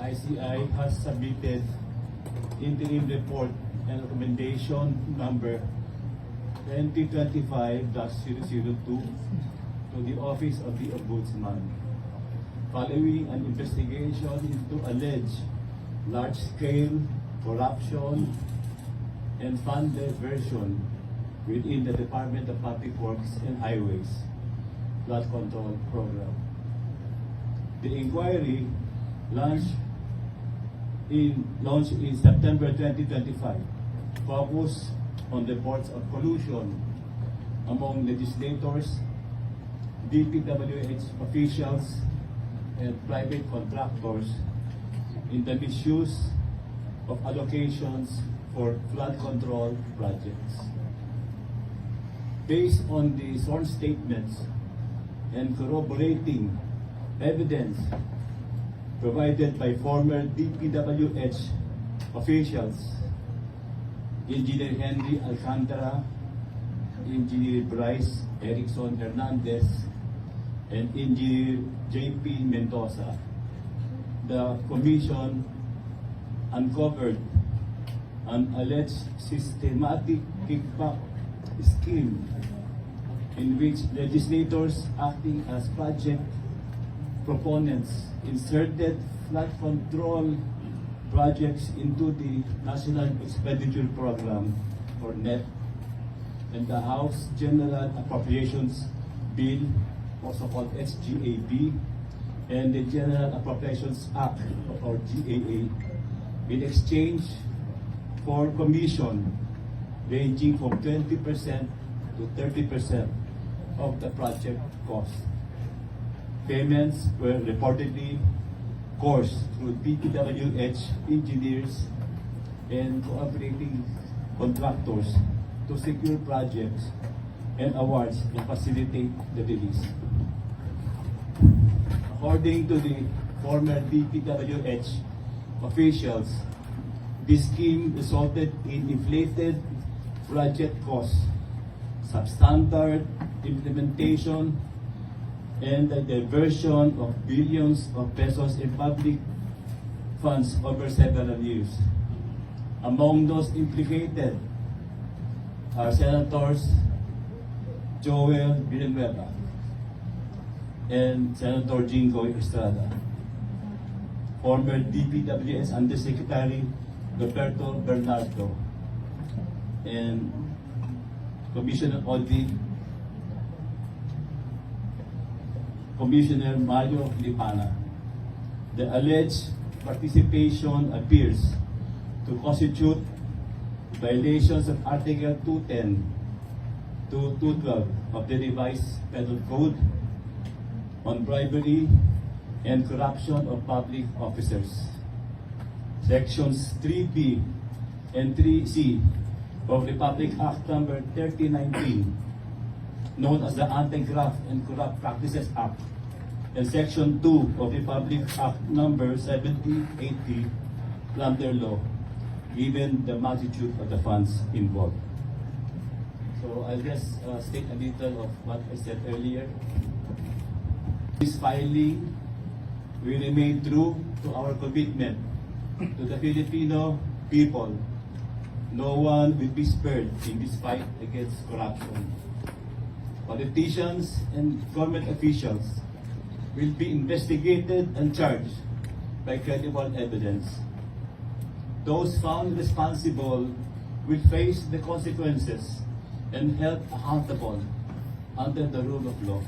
ICI has submitted interim report and recommendation number 2025-002 to the Office of the Ombudsman following an investigation into alleged large-scale corruption and fund diversion within the Department of Public Works and Highways flood control program. The inquiry launched in launched in September 2025 focused on reports of collusion among legislators, DPWH officials, and private contractors in the misuse of allocations for flood control projects. Based on the sworn statements and corroborating evidence provided by former DPWH officials, Engineer Henry Alcantara, Engineer Bryce Erickson Hernandez, and Engineer J.P. Mendoza, the Commission uncovered an alleged systematic kickback scheme in which legislators acting as project proponents inserted flood control projects into the National Expenditure Program or NEP and the House General Appropriations Bill, also called SGAB, and the General Appropriations Act or GAA in exchange for commission ranging from 20% to 30% of the project cost. Payments were reportedly coursed through DPWH engineers and cooperating contractors to secure projects and awards and facilitate the release. According to the former DPWH officials, this scheme resulted in inflated project costs, substandard implementation, and the diversion of billions of pesos in public funds over several years. Among those implicated are Senators Joel Villanueva and Senator Jingo Estrada, former DPWS Undersecretary Roberto Bernardo, and Commissioner Audit Commissioner Mario Lipana. The alleged participation appears to constitute violations of Article 210 to 212 of the revised penal code on bribery and corruption of public officers. Sections 3B and 3C of Republic Act number 3019 known as the Anti-Graft and Corrupt Practices Act, and Section 2 of Republic Act Number 7080, Plunder Law, given the magnitude of the funds involved. So I'll just uh, state a little of what I said earlier. This filing, we remain true to our commitment to the Filipino people. No one will be spared in this fight against corruption politicians and government officials will be investigated and charged by credible evidence. Those found responsible will face the consequences and held accountable under the rule of law.